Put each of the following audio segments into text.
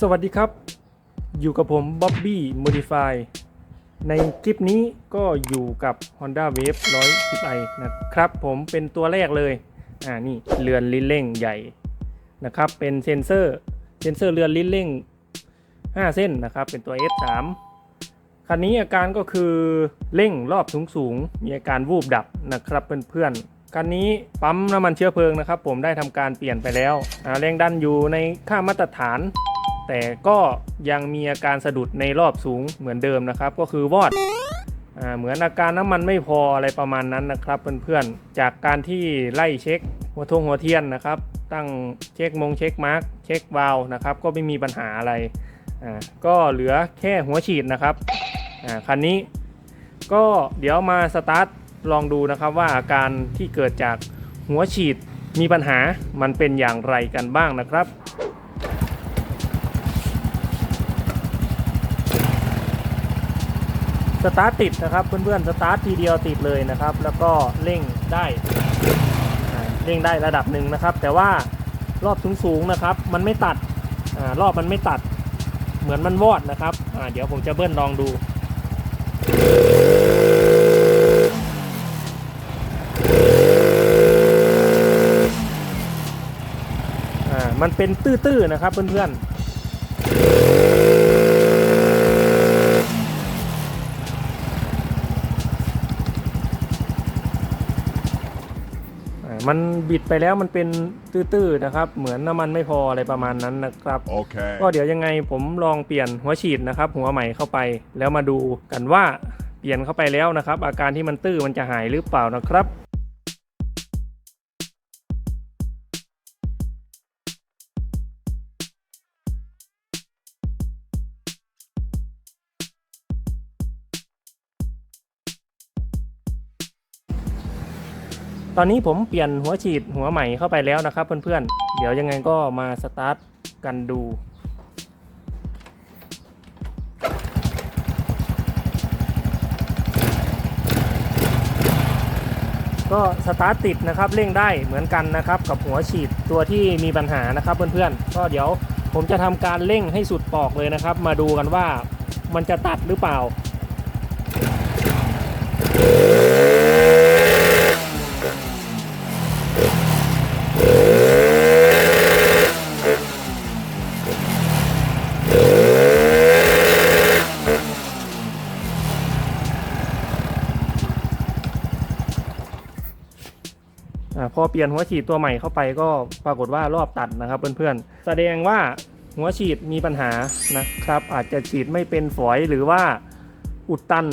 สวัสดีครับ อยู่กับผมบ๊อบบี้โมดิฟายในคลิปนี้ก็อยู่กับ Honda Wave 110i นะครับ ผมเป็นตัวแรกเลย อ่านี่เรือนลิ้นเร่งใหญ่นะครับ เป็นเซนเซอร์เซนเซอร์เรือนลิ้นเร่ง 5 เส้นนะครับ เป็นตัว S3 คันนี้อาการก็คือเร่งรอบสูงๆมีอาการวูบดับนะครับเพื่อนๆคันนี้ปั๊มน้ำมันเชื้อเพลิงนะครับ ผมได้ทำการเปลี่ยนไปแล้วอ่าแรงดันอยู่ในค่ามาตรฐาน แต่ก็ยังมีอาการสะดุดในรอบสูงเหมือนเดิมนะครับ ก็คือวอดอเหมือนอาการน้ำมันไม่พออะไรประมาณนั้นนะครับเพื่อนๆ จากการที่ไล่เช็คหัวทงหัวเทียนนะครับ ตั้งเช็คมงเช็คมาร์กเช็ควาล์นะครับ ก็ไม่มีปัญหาอะไรอ่าก็เหลือแค่หัวฉีดนะครับอ่าคันนี้ก็เดี๋ยวมาสตาร์ทลองดูนะครับว่าอาการที่เกิดจากหัวฉีดมีปัญหามันเป็นอย่างไรกันบ้างนะครับ สตาร์ทติดนะครับเพื่อนๆสตาร์ททีเดียวติดเลยนะครับ แล้วก็เร่งได้เร่งได้ระดับหนึ่งนะครับ แต่ว่ารอบสูงๆนะครับ มันไม่ตัดอรอบมันไม่ตัดเหมือนมันวอดนะครับเดี๋ยวผมจะเบิ้ลลองดูมันเป็นตื้อๆนะครับเพื่อนๆ มันบิดไปแล้วมันเป็นตื้อๆนะครับ เหมือนน้ำมันไม่พออะไรประมาณนั้นนะครับ Okay. ก็เดี๋ยวยังไงผมลองเปลี่ยนหัวฉีดนะครับ หัวใหม่เข้าไป แล้วมาดูกันว่าเปลี่ยนเข้าไปแล้วนะครับ อาการที่มันตื้อมันจะหายหรือเปล่านะครับ ตอนนี้ผมเปลี่ยนหัวฉีดหัวใหม่เข้าไปแล้วนะครับเพื่อนๆ เดี๋ยวยังไงก็มาสตาร์ทกันดูก็สตาร์ทติดนะครับเร่งได้เหมือนกันนะครับกับหัวฉีดตัวที่มีปัญหานะครับเพื่อนๆก็เดี๋ยวผมจะทำการเร่งให้สุดปอกเลยนะครับ มาดูกันว่ามันจะตัดหรือเปล่า พอเปลี่ยนหัวฉีดตัวใหม่เข้าไปก็ปรากฏว่ารอบตัดนะครับเพื่อนๆ แสดงว่าหัวฉีดมีปัญหานะครับ อาจจะฉีดไม่เป็นฝอยหรือว่าอุดตัน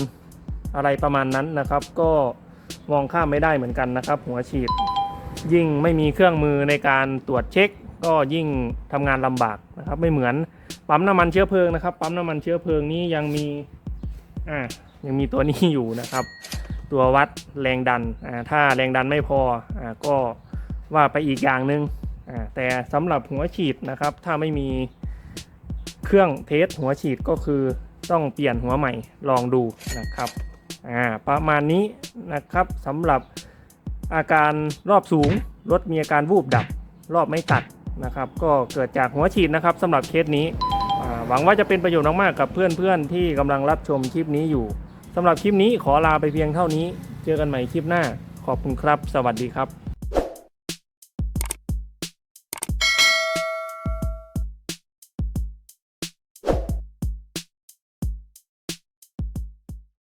อะไรประมาณนั้นนะครับ ก็มองข้ามไม่ได้เหมือนกันนะครับ หัวฉีด ยิ่งไม่มีเครื่องมือในการตรวจเช็ค ก็ยิ่งทำงานลำบากนะครับ ไม่เหมือนปั๊มน้ำมันเชื้อเพลิงนะครับ ปั๊มน้ำมันเชื้อเพลิงนี้ยังมีอ่ายังมีตัวนี้อยู่นะครับ ตัววัดแรงดันถ้าแรงดันไม่พออก็ว่าไปอีกอย่างหนึ่งอ่าแต่สำหรับหัวฉีดนะครับ ถ้าไม่มีเครื่องเทสหัวฉีดก็คือต้องเปลี่ยนหัวใหม่ลองดูนะครับประมาณนี้นะครับสำหรับอาการรอบสูงรถมีอาการวูบดับรอบไม่ตัดนะครับ ก็เกิดจากหัวฉีดนะครับสำหรับเคสนี้หวังว่าจะเป็นประโยชน์มากๆกับเพื่อนๆที่กำลังรับชมคลิปนี้อยู่ สำหรับคลิปนี้ขอลาไปเพียงเท่านี้ เจอกันใหม่คลิปหน้า ขอบคุณครับ สวัสดีครับ